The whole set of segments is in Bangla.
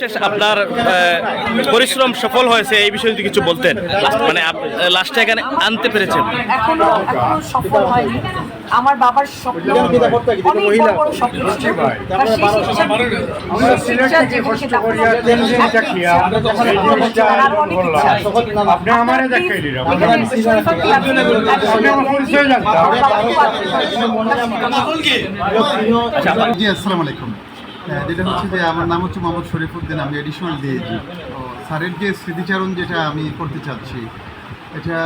শেষ আপনার পরিশ্রম সফল হয়েছে এই বিষয়ে যদি কিছু বলতেন মানে লাস্টে এখানে আনতে পেরেছেন এখনও এখনও সফল হয়নি আমার বাবার স্বপ্ন অনেক বড় ছিল আসসালামু আলাইকুম হ্যাঁ, যেটা হচ্ছে যে আমার নাম হচ্ছে মোহাম্মদ শরীফুদ্দিন আমি এডিশনাল ডিএজি স্যারের যে স্মৃতিচারণ যেটা আমি করতে চাচ্ছি এটা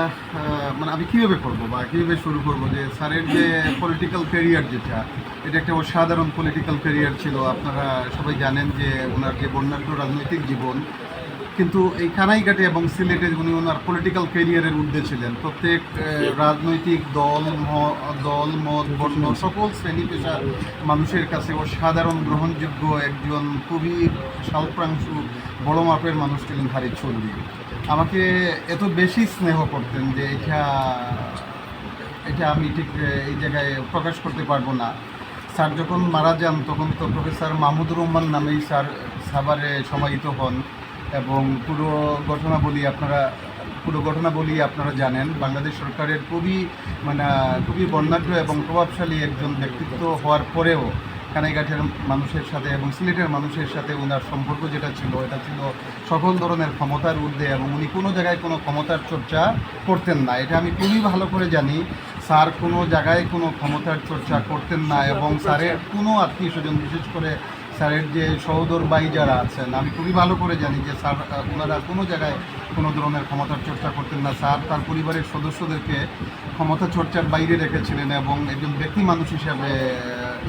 মানে আমি কীভাবে করব বা কীভাবে শুরু করব? যে স্যারের যে পলিটিক্যাল কেরিয়ার যেটা এটা একটা অসাধারণ পলিটিক্যাল কেরিয়ার ছিল। আপনারা সবাই জানেন যে ওনার যে বন্যার্য রাজনৈতিক জীবন কিন্তু এই কানাইঘাটে এবং সিলেটে উনি ওনার পলিটিক্যাল ক্যারিয়ারের ঊর্ধ্বে ছিলেন। প্রত্যেক রাজনৈতিক দল দল মত বর্ণ সকল শ্রেণি পেশার মানুষের কাছে অসাধারণ গ্রহণযোগ্য একজন খুবই স্বল্পাংশু বড় মাপের মানুষ ছিলেন হারি চৌধুরী। আমাকে এত বেশি স্নেহ করতেন যে এটা এটা আমি ঠিক এই জায়গায় প্রকাশ করতে পারব না। স্যার যখন মারা যান তখন তো প্রফেসর মাহমুদুর রহমান নামেই স্যার সাভারে সমাহিত হন। এবং পুরো ঘটনাবলী আপনারা, পুরো ঘটনাবলী আপনারা জানেন। বাংলাদেশ সরকারের খুবই মানে খুবই বর্ণাঢ্য এবং প্রভাবশালী একজন ব্যক্তিত্ব হওয়ার পরেও কানাইঘাটের মানুষের সাথে এবং সিলেটের মানুষের সাথে ওনার সম্পর্ক যেটা ছিল, এটা ছিল সকল ধরনের ক্ষমতার ঊর্ধ্বে এবং উনি কোনো জায়গায় কোনো ক্ষমতার চর্চা করতেন না। এটা আমি খুবই ভালো করে জানি। স্যার কোনো জায়গায় কোনো ক্ষমতার চর্চা করতেন না এবং স্যারের কোনো আত্মীয় স্বজন বিশেষ করে স্যারের যে সহোদর ভাই যারা আছেন, আমি খুবই ভালো করে জানি যে স্যার ওনারা কোনো জায়গায় কোনো ধরনের ক্ষমতার চর্চা করতেন না। স্যার তার পরিবারের সদস্যদেরকে ক্ষমতা চর্চার বাইরে রেখেছিলেন এবং একজন ব্যক্তি মানুষ হিসাবে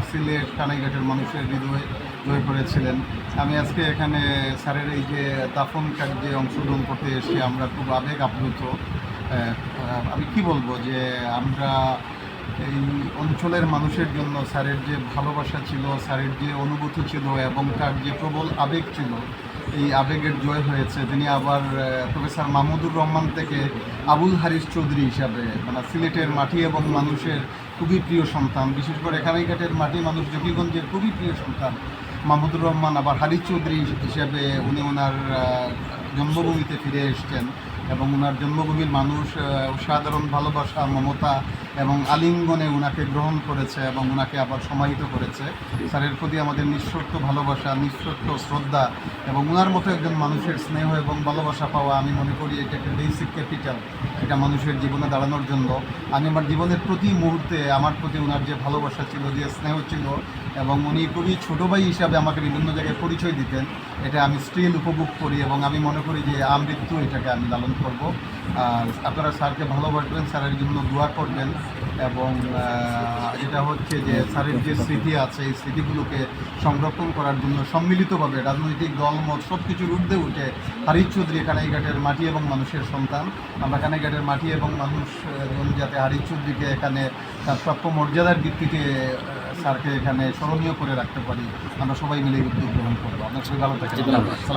সিলেট কানাইঘাটের মানুষের হৃদয়ে জয় করেছিলেন। আমি আজকে এখানে স্যারের এই যে দাফন কার্যে অংশগ্রহণ করতে এসে আমরা খুব আবেগ আপ্লুত। আমি কি বলব যে আমরা এই অঞ্চলের মানুষের জন্য স্যারের যে ভালোবাসা ছিল, স্যারের যে অনুভূতি ছিল এবং তার যে প্রবল আবেগ ছিল, এই আবেগের জয় হয়েছে। তিনি আবার প্রফেসর মাহমুদুর রহমান থেকে আবুল হারিস চৌধুরী হিসাবে মানে সিলেটের মাটি এবং মানুষের খুবই প্রিয় সন্তান, বিশেষ করে এখানেঘাটের মাটি মানুষ জকিগঞ্জের খুবই প্রিয় সন্তান মাহমুদুর রহমান, আবার হারিস চৌধুরী হিসাবে উনি ওনার জন্মভূমিতে ফিরে এসছেন এবং ওনার জন্মভূমির মানুষ সাধারণ ভালোবাসা, মমতা এবং আলিঙ্গনে ওনাকে গ্রহণ করেছে এবং ওনাকে আবার সমাহিত করেছে। স্যারের প্রতি আমাদের নিঃশর্ত ভালোবাসা নিঃশর্ত শ্রদ্ধা এবং ওনার মতো একজন মানুষের স্নেহ এবং ভালোবাসা পাওয়া আমি মনে করি এটা একটা বেসিক ক্যাপিটাল এটা মানুষের জীবনে দাঁড়ানোর জন্য। আমি আমার জীবনের প্রতি মুহূর্তে আমার প্রতি ওনার যে ভালোবাসা ছিল, যে স্নেহ ছিল এবং উনি খুবই ছোটো ভাই হিসাবে আমাকে বিভিন্ন জায়গায় পরিচয় দিতেন, এটা আমি স্টিল উপভোগ করি এবং আমি মনে করি যে আমৃত্যু এটাকে আমি লালন করব। আপনারা স্যারকে ভালোবাসবেন, স্যারের জন্য দোয়া করবেন এবং যেটা হচ্ছে যে স্যারের যে স্মৃতি আছে, এই স্মৃতিগুলোকে সংরক্ষণ করার জন্য সম্মিলিতভাবে রাজনৈতিক দলমত সব কিছুর ঊর্ধ্বে উঠে হারিফ চৌধুরী কানাইঘাটের মাটি এবং মানুষের সন্তান। আমরা কানাইঘাটের মাটি এবং মানুষ যাতে হারিফ চৌধুরীকে এখানে তার প্রাপ্য মর্যাদার ভিত্তিতে স্যারকে এখানে স্মরণীয় করে রাখতে পারি। আমরা সবাই মিলে উদ্যোগ গ্রহণ করব। আপনার সবাই ভালো থাকেন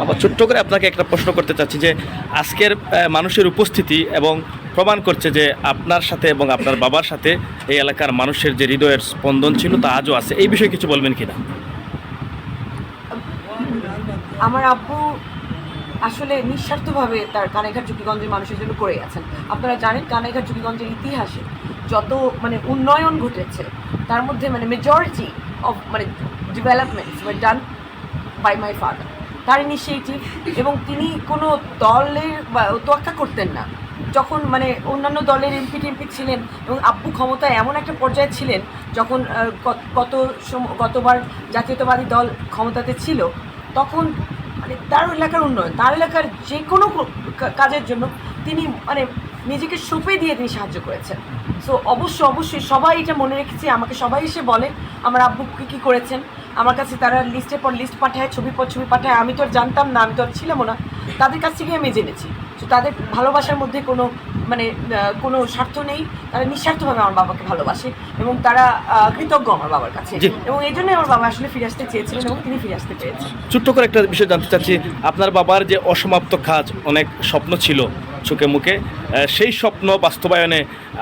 আবার ছোট্ট করে আপনাকে একটা প্রশ্ন করতে চাচ্ছি যে আজকের মানুষের উপস্থিতি এবং প্রমাণ করছে যে আপনার সাথে এবং আপনার বাবার সাথে এই এলাকার মানুষের যে হৃদয়ের স্পন্দন ছিল তা আজও আছে। এই বিষয়ে কিছু বলবেন কিনা? আমার আব্বু আসলে নিঃস্বার্থভাবে তার কানাইঘাট ঝুঁকিগঞ্জের মানুষের জন্য করে গেছেন। আপনারা জানেন কানাইঘাট ঝুঁকিগঞ্জের ইতিহাসে যত মানে উন্নয়ন ঘটেছে তার মধ্যে মানে মেজরিটি অফ মানে developments were done by my father তার ইনিশিয়েটিভ এবং তিনি কোনো দলের তোয়াক্কা করতেন না। যখন মানে অন্যান্য দলের এমপি টেমপি ছিলেন এবং আব্বু ক্ষমতায় এমন একটা পর্যায়ে ছিলেন, যখন গত- গতবার জাতীয়তাবাদী দল ক্ষমতাতে ছিল, তখন মানে তার এলাকার উন্নয়ন, তার এলাকার যে কোনো কাজের জন্য তিনি মানে নিজেকে সঁপে দিয়ে তিনি সাহায্য করেছেন। সো অবশ্যই অবশ্যই সবাই এটা মনে রেখেছে আমাকে সবাই এসে বলে আমার আব্বু কী কী করেছেন? আমার কাছে তারা লিস্টের পর লিস্ট পাঠায় ছবি পর ছবি পাঠায় আমি তো আর জানতাম না আমি তো আর ছিলামও না। তাদের কাছ থেকে আমি জেনেছি। তো তাদের ভালোবাসার মধ্যে কোনো মানে কোনো স্বার্থ নেই। তারা নিঃস্বার্থভাবে আমার বাবাকে ভালোবাসে এবং তারা কৃতজ্ঞ আমার বাবার কাছে। এবং এই জন্যই আমার বাবা আসলে ফিরে আসতে চেয়েছিলেন এবং তিনি ফিরে আসতে পেরেছেন। ছোট্ট করে একটা বিষয় জানতে চাচ্ছি আপনার বাবার যে অসমাপ্ত কাজ অনেক স্বপ্ন ছিল চোখে মুখে সেই স্বপ্ন বাস্তবায়নে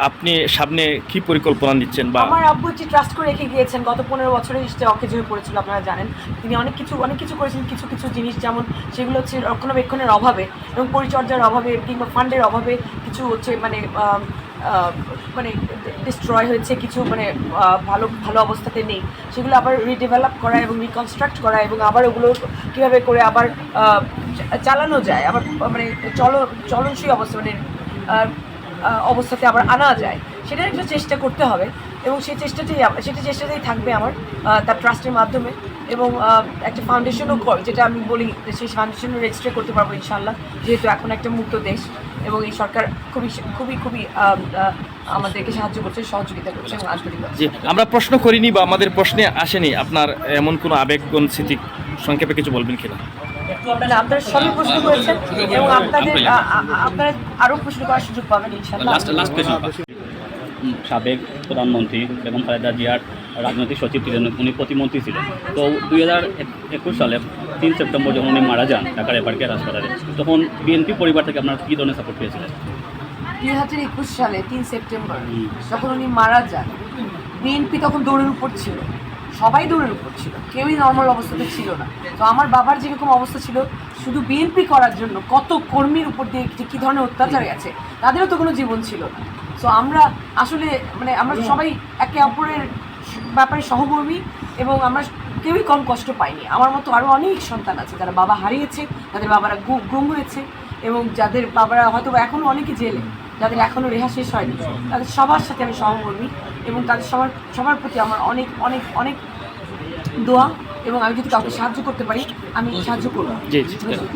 আপনি সামনে কি পরিকল্পনা নিচ্ছেন বা আমার আব্বু যে ট্রাস্ট করে রেখে গিয়েছেন। গত পনেরো বছরে সে অকেজ হয়ে পড়েছিল, আপনারা জানেন। তিনি অনেক কিছু অনেক কিছু করেছেন, কিছু কিছু জিনিস, যেমন সেগুলো হচ্ছে রক্ষণাবেক্ষণের অভাবে এবং পরিচর্যার অভাবে কিংবা ফান্ডের অভাবে কিছু হচ্ছে মানে মানে ডিস্ট্রয় হয়েছে, কিছু মানে ভালো ভালো অবস্থাতে নেই। সেগুলো আবার রিডেভেলপ করা এবং রিকনস্ট্রাক্ট করা এবং আবার ওগুলো কীভাবে করে আবার চালানো যায়, আবার মানে চল, চলনসই অবস্থা মানে অবস্থাতে আবার আনা যায়। সেটার একটা চেষ্টা করতে হবে এবং সেই চেষ্টাটাই সেটা চেষ্টাতেই থাকবে আমার তার ট্রাস্টের মাধ্যমে এবং একটা ফাউন্ডেশনও কর যেটা আমি বলি, সেই ফাউন্ডেশনও রেজিস্টার করতে পারব ইনশাল্লাহ যেহেতু এখন একটা মুক্ত দেশ। এবং এই সরকার খুবই খুবই খুবই আমাদেরকে সাহায্য করছে সহযোগিতা করছে এবং আন্তরিকতা জি আমরা প্রশ্ন করিনি বা আমাদের প্রশ্নে আসেনি। আপনার এমন কোনো আবেগগণ স্মৃতি সংক্ষেপে কিছু বলবেন কিনা? না, আপনারা সবই প্রশ্ন করেছেন এবং আপনাদের আপনারা আরও প্রশ্ন করার সুযোগ পাবেন সাবেক প্রধানমন্ত্রী বেগম খালেদা জিয়ার রাজনৈতিক সচিব ছিলেন উনি প্রতিমন্ত্রী ছিলেন। তো দুই হাজার একুশ সালে তিন সেপ্টেম্বর যখন উনি মারা যান ঢাকার এপার্কের হাসপাতালে তখন বিএনপি পরিবার থেকে আপনার কী ধরনের সাপোর্ট পেয়েছিলেন? দুই হাজার একুশ সালে তিন সেপ্টেম্বর যখন উনি মারা যান বিএনপি তখন দৌড়ের উপর ছিল। সবাই দৌড়ের উপর ছিল কেউই নর্মাল অবস্থাতে ছিল না। তো আমার বাবার যেরকম অবস্থা ছিল শুধু বিএনপি করার জন্য কত কর্মীর উপর দিয়ে কী ধরনের অত্যাচার গেছে তাদেরও তো কোনো জীবন ছিল না। তো আমরা আসলে মানে আমরা সবাই একে অপরের ব্যাপারে সহকর্মী এবং আমরা কেউই কম কষ্ট পাইনি। আমার মতো আরও অনেক সন্তান আছে যারা বাবা হারিয়েছে তাদের বাবারা গুম হয়েছে এবং যাদের বাবারা হয়তো এখনও অনেকে জেলে যাদের এখনও রেহা শেষ হয়নি। তাদের সবার সাথে আমি সহকর্মী এবং তাদের সবার সবার প্রতি আমার অনেক অনেক অনেক দোয়া এবং আমি যদি কাউকে সাহায্য করতে পারি আমি সাহায্য করব। ধন্যবাদ।